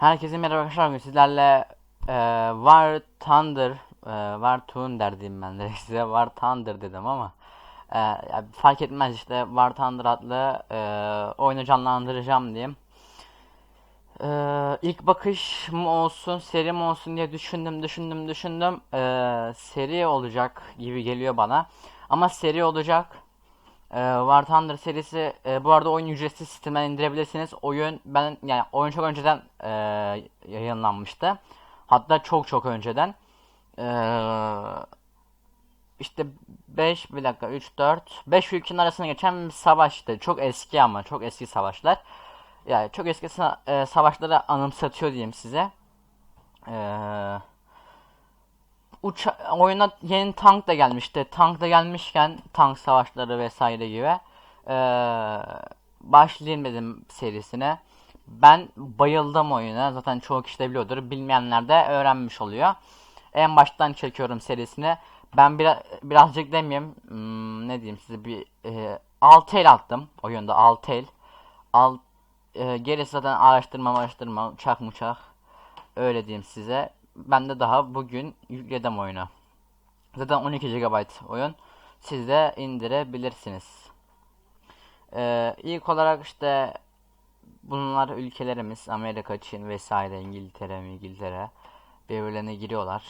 Herkese merhaba arkadaşlar. Bugün sizlerle e, War Thunder, e, War Thunder diyeyim ben de size War Thunder dedim ama e, ya fark etmez işte War Thunder adlı e, oyunu canlandıracağım diyeyim. E, ilk bakış mı olsun, seri mi olsun diye düşündüm, düşündüm, düşündüm. E, seri olacak gibi geliyor bana. Ama seri olacak. Ee, War Thunder serisi e, bu arada oyun ücretsiz sistemden indirebilirsiniz. Oyun ben yani oyun çok önceden e, yayınlanmıştı. Hatta çok çok önceden. Ee, işte 5 bir dakika 3 4 5 ülkenin arasında geçen bir savaştı. Çok eski ama çok eski savaşlar. Yani çok eski sa- e, savaşları anımsatıyor diyeyim size. Eee uça oyuna yeni tank da gelmişti. Tank da gelmişken tank savaşları vesaire gibi eee başlayayım serisine. Ben bayıldım oyuna. Zaten çoğu kişi de biliyordur. Bilmeyenler de öğrenmiş oluyor. En baştan çekiyorum serisini. Ben biraz birazcık demeyeyim. Hmm, ne diyeyim size bir e, 6 el attım oyunda 6 el. Alt, e, gerisi zaten araştırma araştırma uçak uçak. Öyle diyeyim size. Ben de daha bugün yükledim oyunu. Zaten 12 GB oyun. Siz de indirebilirsiniz. Ee, ilk olarak işte bunlar ülkelerimiz Amerika, Çin vesaire, İngiltere, İngiltere birbirlerine giriyorlar.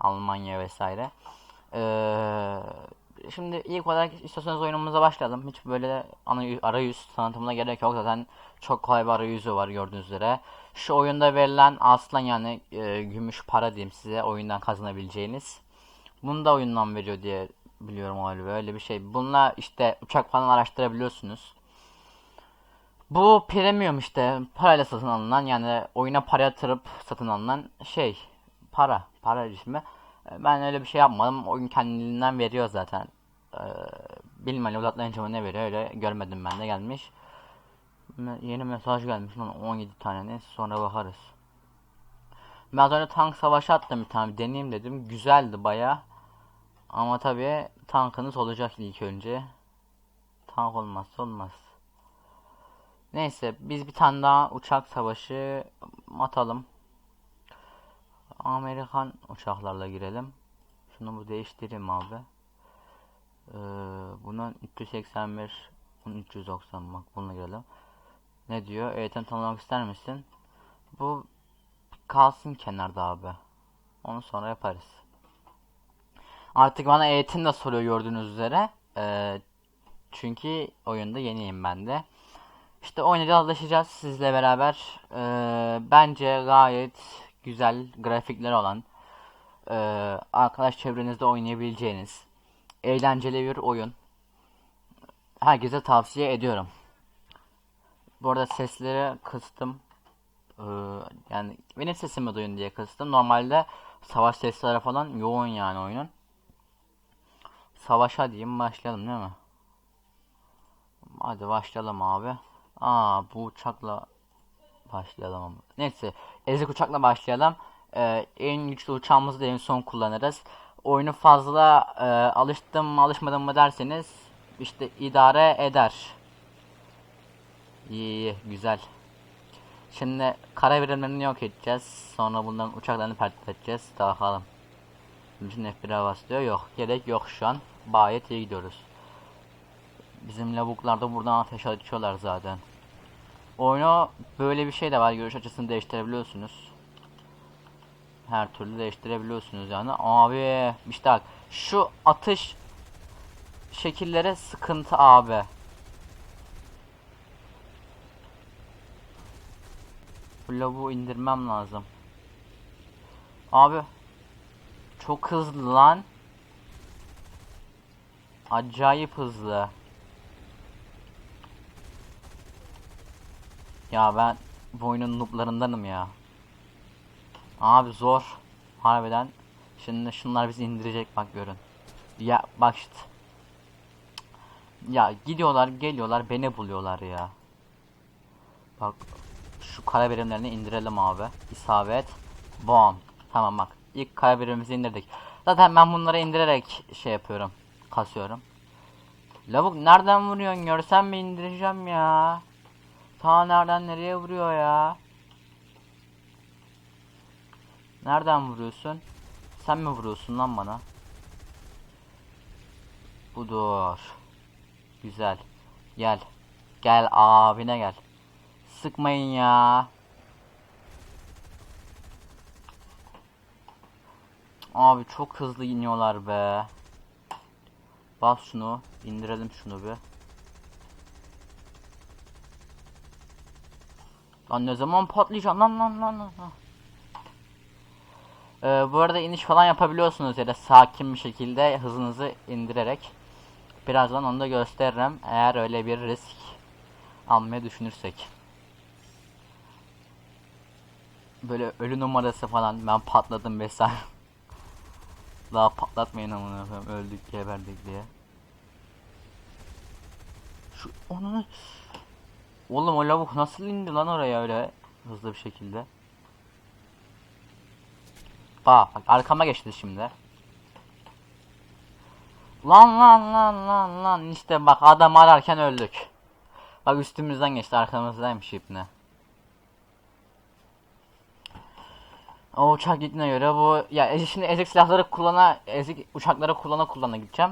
Almanya vesaire. Ee, şimdi ilk olarak istiyorsanız oyunumuza başlayalım. Hiç böyle ana arayüz tanıtımına gerek yok. Zaten çok kolay bir arayüzü var gördüğünüz üzere. Şu oyunda verilen aslan yani e, gümüş para diyeyim size oyundan kazanabileceğiniz. Bunu da oyundan veriyor diye biliyorum galiba öyle bir şey. Bununla işte uçak falan araştırabiliyorsunuz. Bu premium işte parayla satın alınan yani oyuna para yatırıp satın alınan şey para para ismi. E, Ben öyle bir şey yapmadım. Oyun kendiliğinden veriyor zaten. Ee, bilmem uzatlayınca mı ne veriyor öyle görmedim ben de gelmiş. Yeni mesaj gelmiş lan 17 tane neyse sonra bakarız. Ben az tank savaşı attım bir tane deneyeyim dedim. Güzeldi baya. Ama tabii tankınız olacak ilk önce. Tank olmazsa olmaz. Neyse biz bir tane daha uçak savaşı atalım. Amerikan uçaklarla girelim. Şunu bu değiştireyim abi. Ee, bunun 381 bunun 390 bak bununla girelim. Ne diyor? Eğitim tanımlamak ister misin? Bu kalsın kenarda abi. Onu sonra yaparız. Artık bana eğitim de soruyor gördüğünüz üzere. Ee, çünkü oyunda yeniyim ben de. İşte oynayacağız, alışacağız sizle beraber. Ee, bence gayet güzel grafikleri olan, e, arkadaş çevrenizde oynayabileceğiniz, eğlenceli bir oyun. Herkese tavsiye ediyorum. Bu arada sesleri kıstım. Ee, yani benim sesimi duyun diye kıstım. Normalde savaş sesleri falan yoğun yani oyunun. Savaşa diyeyim başlayalım değil mi? Hadi başlayalım abi. Aa bu uçakla başlayalım ama. Neyse ezik uçakla başlayalım. Ee, en güçlü uçağımızı da en son kullanırız. Oyunu fazla e, alıştım mı alışmadım mı derseniz işte idare eder. İyi iyi güzel. Şimdi kara birimlerini yok edeceğiz. Sonra bunların uçaklarını patlatacağız. Bakalım. Şimdi F1'e basıyor. Yok. Gerek yok şu an. Gayet iyi gidiyoruz. Bizim lavuklar da buradan ateş açıyorlar zaten. Oyunu böyle bir şey de var. Görüş açısını değiştirebiliyorsunuz. Her türlü değiştirebiliyorsunuz yani. Abi işte bak şu atış şekillere sıkıntı abi. Bu indirmem lazım. Abi çok hızlı lan. Acayip hızlı. Ya ben bu oyunun nooblarındanım ya. Abi zor. Harbiden. Şimdi şunlar bizi indirecek bak görün. Ya bak işte. Ya gidiyorlar geliyorlar beni buluyorlar ya. Bak şu kara birimlerini indirelim abi. İsabet. Bom. Tamam bak. İlk kara birimimizi indirdik. Zaten ben bunları indirerek şey yapıyorum. Kasıyorum. Lavuk nereden vuruyorsun? Görsem mi indireceğim ya. Ta nereden nereye vuruyor ya? Nereden vuruyorsun? Sen mi vuruyorsun lan bana? Budur. Güzel. Gel. Gel abine gel. Sıkmayın ya. Abi çok hızlı iniyorlar be. Bas şunu. indirelim şunu bir. Lan ne zaman patlayacağım lan lan lan lan. Ee, bu arada iniş falan yapabiliyorsunuz ya sakin bir şekilde hızınızı indirerek. Birazdan onu da gösteririm eğer öyle bir risk almayı düşünürsek. Böyle ölü numarası falan ben patladım vesaire. Daha patlatmayın amına koyayım öldük geberdik diye. Şu onu Oğlum o lavuk nasıl indi lan oraya öyle hızlı bir şekilde. Bak bak arkama geçti şimdi. Lan lan lan lan lan işte bak adam ararken öldük. Bak üstümüzden geçti arkamızdaymış ipne. O uçak gittiğine göre bu ya e- şimdi ezik silahları kullana ezik uçakları kullana kullana gideceğim.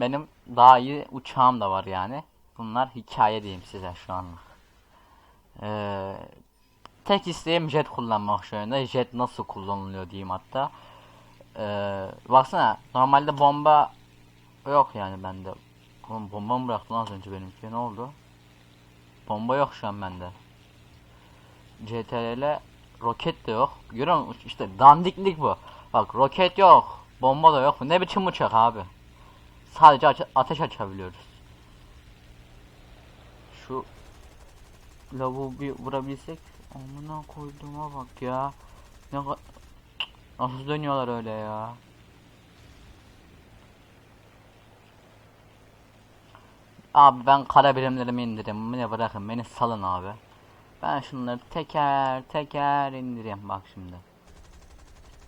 Benim daha iyi uçağım da var yani. Bunlar hikaye diyeyim size şu anlık. Ee, tek isteğim jet kullanmak şu anda. Jet nasıl kullanılıyor diyeyim hatta. Ee, baksana normalde bomba yok yani bende. Oğlum bomba mı bıraktın az önce benimki ne oldu? Bomba yok şu an bende. CTRL roket de yok. Görüyor musun? İşte dandiklik bu. Bak roket yok. Bomba da yok. Ne biçim uçak abi? Sadece ateş açabiliyoruz. Şu lavuğu bir vurabilsek. Amına koyduğuma bak ya. Ne Nasıl dönüyorlar öyle ya? Abi ben kara birimlerimi indireyim. Beni bırakın beni salın abi. Ben şunları teker teker indireyim bak şimdi.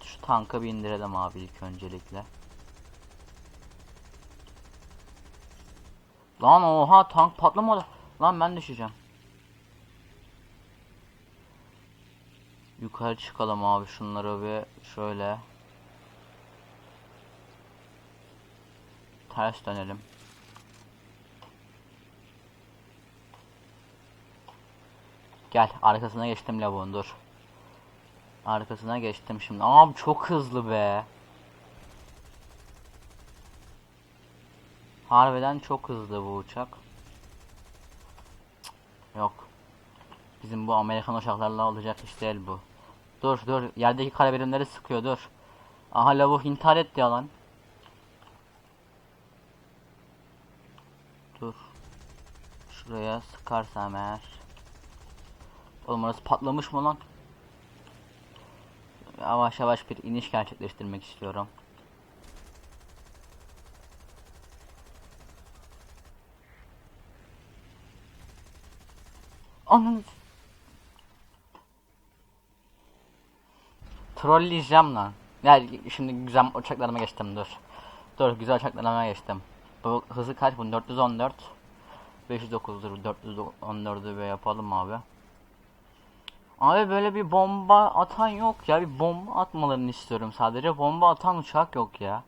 Şu tankı bir indirelim abi ilk öncelikle. Lan oha tank patlamadı. Lan ben düşeceğim. Yukarı çıkalım abi şunları bir şöyle. Ters dönelim. Gel arkasına geçtim lavuğun dur. Arkasına geçtim şimdi. Abi çok hızlı be. Harbiden çok hızlı bu uçak. Yok. Bizim bu Amerikan uçaklarla olacak iş değil bu. Dur dur yerdeki kara sıkıyor dur. Aha lavuk intihar etti ya lan. Dur. Şuraya sıkarsam eğer. Oğlum orası patlamış mı lan? Yavaş yavaş bir iniş gerçekleştirmek istiyorum. Ananı Trolleyeceğim lan. Ya şimdi güzel uçaklarıma geçtim dur. Dur güzel uçaklarıma geçtim. Bu hızı kaç bu? 414 509'dur 414'ü bir yapalım abi. Abi böyle bir bomba atan yok ya. Bir bomba atmalarını istiyorum sadece. Bomba atan uçak yok ya.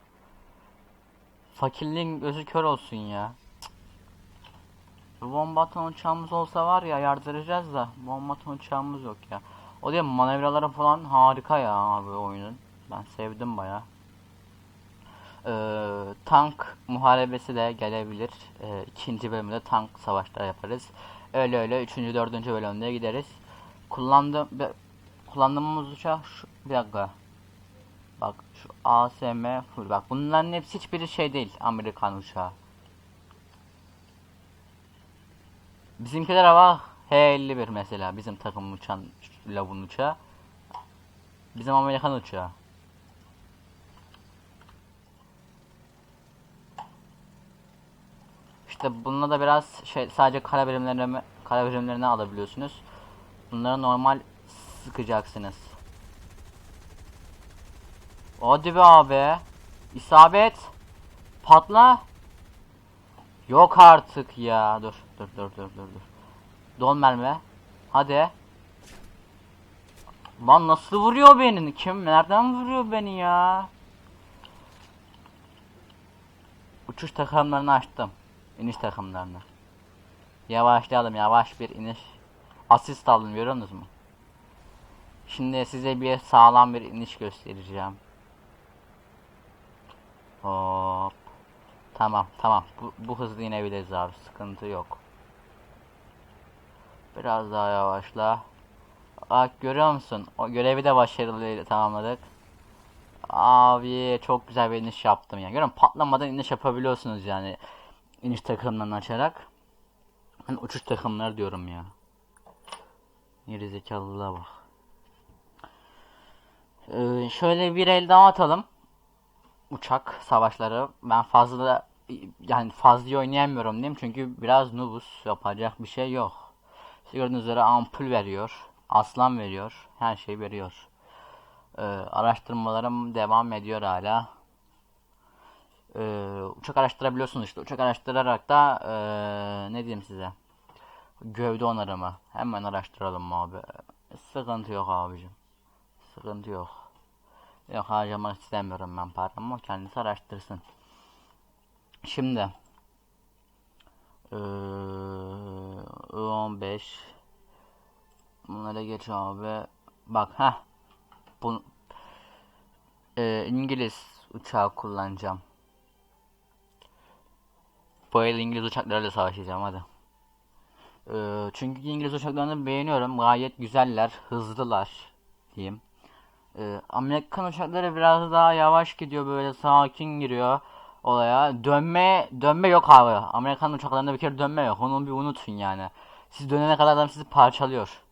Fakirliğin gözü kör olsun ya. Cık. Bomba atan uçağımız olsa var ya yardıracağız da. Bomba atan uçağımız yok ya. O diye manevraları falan harika ya abi oyunun. Ben sevdim baya. Ee, tank muharebesi de gelebilir. Ee, ikinci bölümde tank savaşları yaparız. Öyle öyle üçüncü dördüncü bölümde gideriz. Kullandığım be- kullandığımız uçak şu bir dakika. Bak şu ASM full bak bunların hepsi hiçbiri şey değil Amerikan uçağı. Bizimkiler bak H51 mesela bizim takım uçan lavun uçağı. Bizim Amerikan uçağı. İşte bununla da biraz şey sadece kara birimlerini kara birimlerini alabiliyorsunuz. Bunları normal sıkacaksınız. Hadi be abi. İsabet. Patla. Yok artık ya. Dur dur dur dur dur dur. Don mermi. Hadi. Lan nasıl vuruyor beni? Kim nereden vuruyor beni ya? Uçuş takımlarını açtım. İniş takımlarını. Yavaşlayalım yavaş bir iniş. Asist aldım görüyor musunuz mu? Şimdi size bir sağlam bir iniş göstereceğim. Hop. Tamam tamam bu, bu hızlı inebiliriz abi sıkıntı yok. Biraz daha yavaşla. Bak görüyor musun? O görevi de başarılı tamamladık. Abi çok güzel bir iniş yaptım ya. Görüyor? Patlamadan iniş yapabiliyorsunuz yani. İniş takımlarını açarak. Ben uçuş takımları diyorum ya. Geri zekalılığa bak. Ee, şöyle bir el daha atalım. Uçak savaşları. Ben fazla yani fazla oynayamıyorum diyeyim çünkü biraz nubus yapacak bir şey yok. İşte Gördüğünüz üzere ampul veriyor. Aslan veriyor. Her şey veriyor. Ee, araştırmalarım devam ediyor hala. Ee, uçak araştırabiliyorsunuz işte. Uçak araştırarak da ee, ne diyeyim size. Gövde onarımı. Hemen araştıralım abi. Sıkıntı yok abicim. Sıkıntı yok. Yok harcamak istemiyorum ben paramı. Kendisi araştırsın. Şimdi. Ee, 15 Bunlara geç abi. Bak ha. Bu ee, İngiliz uçağı kullanacağım. Bu el İngiliz uçaklarıyla savaşacağım hadi. Ee, çünkü İngiliz uçaklarını beğeniyorum. Gayet güzeller, hızlılar diyeyim. Ee, Amerikan uçakları biraz daha yavaş gidiyor böyle sakin giriyor olaya. Dönme dönme yok abi. Amerikan uçaklarında bir kere dönme yok. Onu bir unutun yani. Siz dönene kadar adam sizi parçalıyor.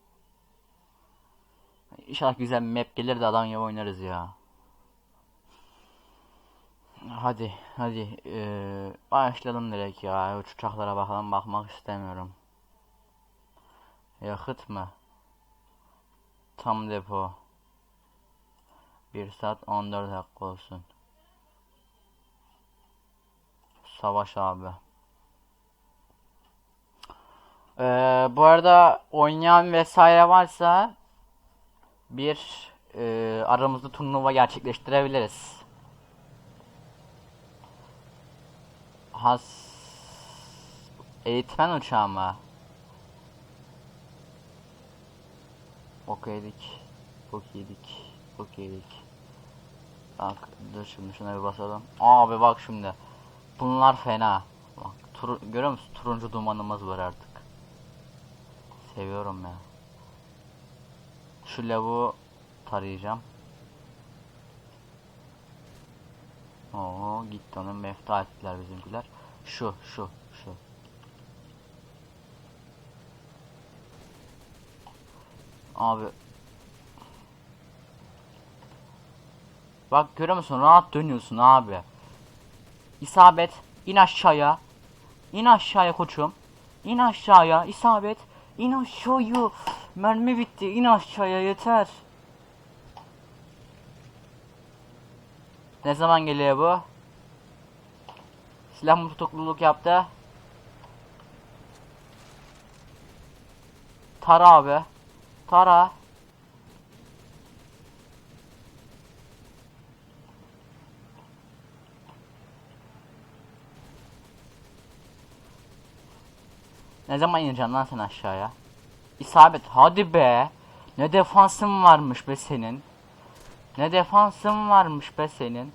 İnşallah güzel map gelir de adam gibi oynarız ya. Hadi hadi ee, başlayalım direkt ya. Uç uçaklara bakalım bakmak istemiyorum. Yakıt mı? Tam depo. 1 saat 14 dakika olsun. Savaş abi. Ee, bu arada oynayan vesaire varsa bir e, aramızda turnuva gerçekleştirebiliriz. Has eğitmen uçağı mı? Okeydik. Okeydik. Okeydik. Bak dur şimdi şuna bir basalım. Abi bak şimdi. Bunlar fena. Bak tur görüyor musun? Turuncu dumanımız var artık. Seviyorum ya. Şu lavu tarayacağım. Oo gitti onu mefta ettiler bizimkiler. Şu şu şu. Abi Bak görüyor musun? Rahat dönüyorsun abi. İsabet. in aşağıya. İn aşağıya koçum. İn aşağıya. İsabet. İn aşağıya. Mermi bitti. İn aşağıya yeter. Ne zaman geliyor bu? Silah mı tutukluluk yaptı? Tara abi. Tara. Ne zaman ineceksin lan sen aşağıya? İsabet hadi be. Ne defansın varmış be senin. Ne defansın varmış be senin.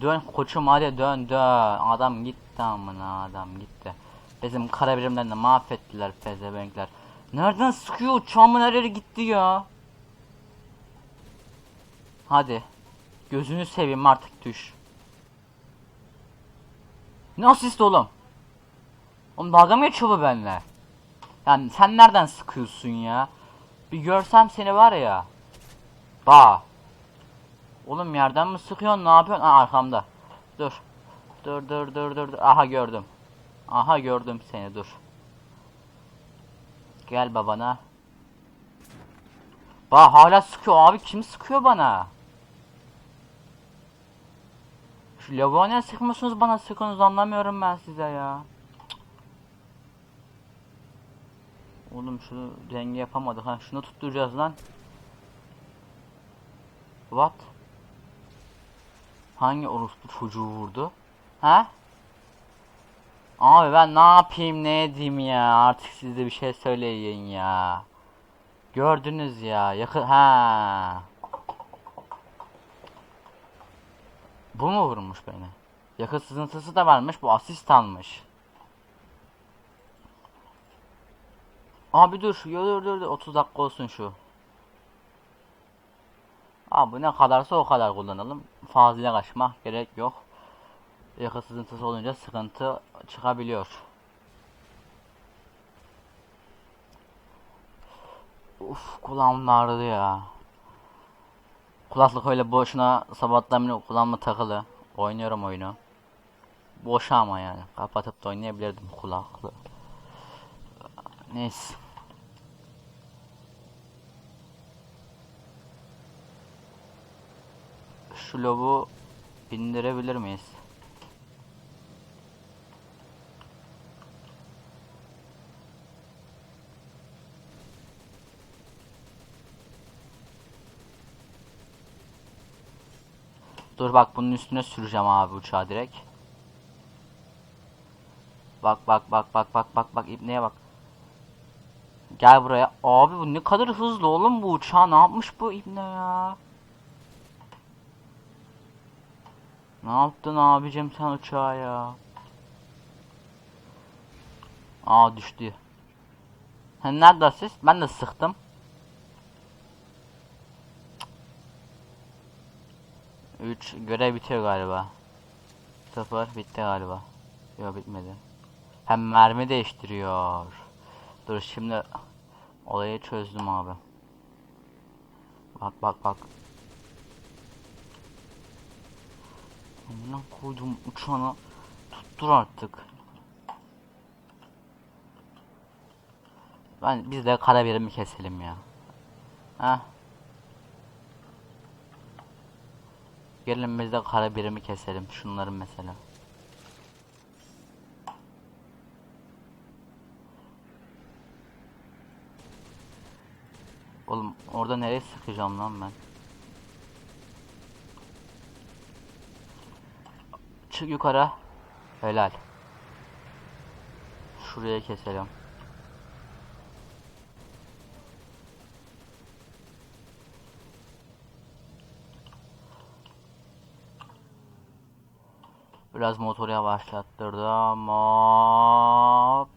Dön koçum hadi dön dön. Adam gitti amına adam gitti. Bizim kara birimlerini mahvettiler pezevenkler. Nereden sıkıyor uçağımın her yeri gitti ya. Hadi. Gözünü seveyim artık düş. Ne asist oğlum? Oğlum dalga mı geçiyor bu benimle? Yani sen nereden sıkıyorsun ya? Bir görsem seni var ya. Ba. Oğlum yerden mi sıkıyorsun? Ne yapıyorsun? Aa, arkamda. Dur. Dur dur dur dur. Aha gördüm. Aha gördüm seni dur. Gel babana. Ba hala sıkıyor abi. Kim sıkıyor bana? Şu lavuğa ne sıkmıyorsunuz bana sıkınız anlamıyorum ben size ya. Oğlum şunu denge yapamadık ha. Şunu tutturacağız lan. What? Hangi orospu çocuğu vurdu? Ha? Abi ben ne yapayım ne edeyim ya artık siz bir şey söyleyin ya. Gördünüz ya yakın ha. Bu mu vurmuş beni? Yakın sızıntısı da varmış bu asist almış. Abi dur şu dur dur 30 dakika olsun şu. Abi ne kadarsa o kadar kullanalım. Fazla kaçmak gerek yok. Yakın sızıntısı olunca sıkıntı çıkabiliyor. Uf kulağım ağrıdı ya. Kulaklık öyle boşuna sabahtan beri kulağıma takılı. Oynuyorum oyunu. Boşa ama yani. Kapatıp da oynayabilirdim kulaklığı. Neyse. Şu lobu indirebilir miyiz? Dur bak bunun üstüne süreceğim abi uçağı direkt. Bak bak bak bak bak bak bak ibneye bak. Gel buraya. Abi bu ne kadar hızlı oğlum bu uçağı ne yapmış bu ibne ya? Ne yaptın abicim sen uçağa ya? Aa düştü. Ha, nerede siz? Ben de sıktım. 3 görev bitiyor galiba. 0 bitti galiba. Yok bitmedi. Hem mermi değiştiriyor. Dur şimdi olayı çözdüm abi. Bak bak bak. Amına koydum uçağını tuttur artık. Ben biz de kara birimi keselim ya. Heh. Gelin biz de kara birimi keselim. Şunların mesela. Oğlum orada nereye sıkacağım lan ben? Çık yukarı. Helal. Şuraya keselim. Biraz motoru yavaşlattırdım. Hop.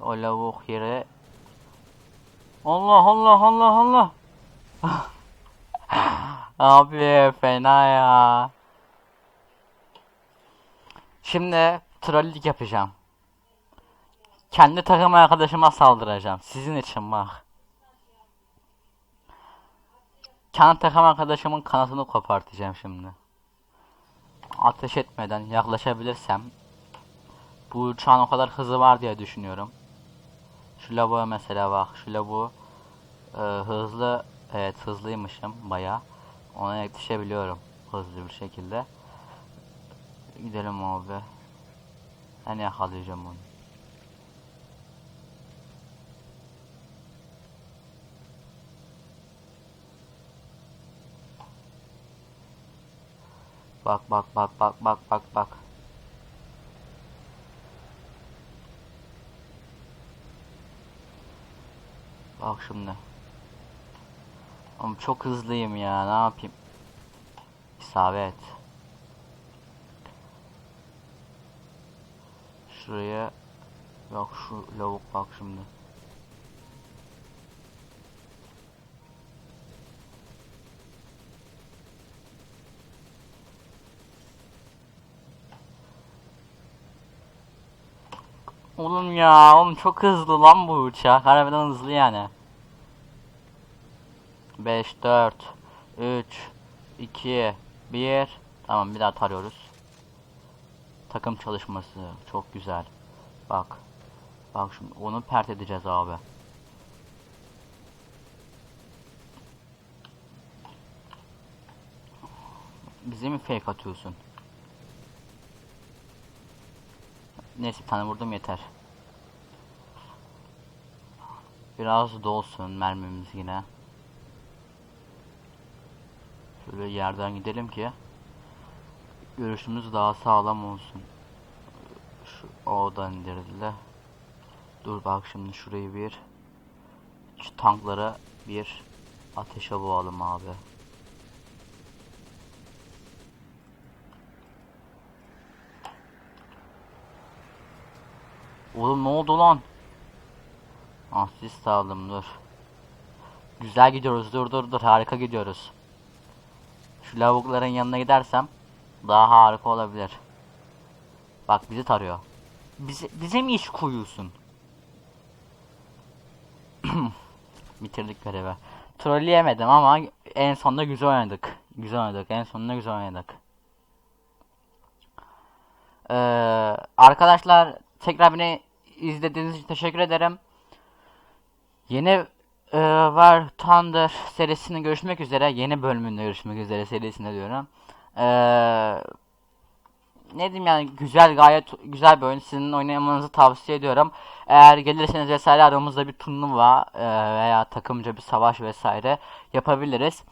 O lavuk yere. Allah Allah Allah Allah. Abi fena ya. Şimdi trollik yapacağım. Kendi takım arkadaşıma saldıracağım. Sizin için bak. Kendi takım arkadaşımın kanatını kopartacağım şimdi. Ateş etmeden yaklaşabilirsem bu uçağın o kadar hızı var diye düşünüyorum. Şu lavuğa mesela bak. Şu lavuğu e, hızlı evet hızlıymışım baya. Ona yetişebiliyorum hızlı bir şekilde. Gidelim abi. Ben yakalayacağım onu. Bak bak bak bak bak bak bak. Bak şimdi. Oğlum çok hızlıyım ya ne yapayım. İsabet. Şuraya Bak şu lavuk bak şimdi. Oğlum ya, oğlum çok hızlı lan bu uçak. Harbiden hızlı yani. 5 4 3 2 1 Tamam bir daha tarıyoruz. Takım çalışması çok güzel. Bak. Bak şimdi onu pert edeceğiz abi. Bize mi fake atıyorsun? Neyse tane vurdum yeter. Biraz dolsun mermimiz yine. Şöyle yerden gidelim ki görüşümüz daha sağlam olsun. Şu oradan indirildi. Dur bak şimdi şurayı bir şu tanklara bir ateşe boğalım abi. Oğlum ne oldu lan? Asist aldım dur. Güzel gidiyoruz dur dur dur harika gidiyoruz. Şu lavukların yanına gidersem daha harika olabilir. Bak bizi tarıyor. Bize, bize mi iş koyuyorsun? Bitirdik görevi. Trolleyemedim ama en sonunda güzel oynadık. Güzel oynadık. En sonunda güzel oynadık. Ee, arkadaşlar tekrar beni izlediğiniz için teşekkür ederim. Yeni e, War Thunder serisinde görüşmek üzere. Yeni bölümünde görüşmek üzere serisinde diyorum. Eee ne diyeyim yani güzel gayet güzel bir oyun. Sizin oynamanızı tavsiye ediyorum. Eğer gelirseniz vesaire aramızda bir turnuva e, veya takımca bir savaş vesaire yapabiliriz.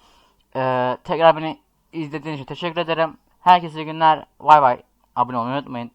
E, tekrar beni izlediğiniz için teşekkür ederim. Herkese günler. Bay bay. Abone olmayı unutmayın.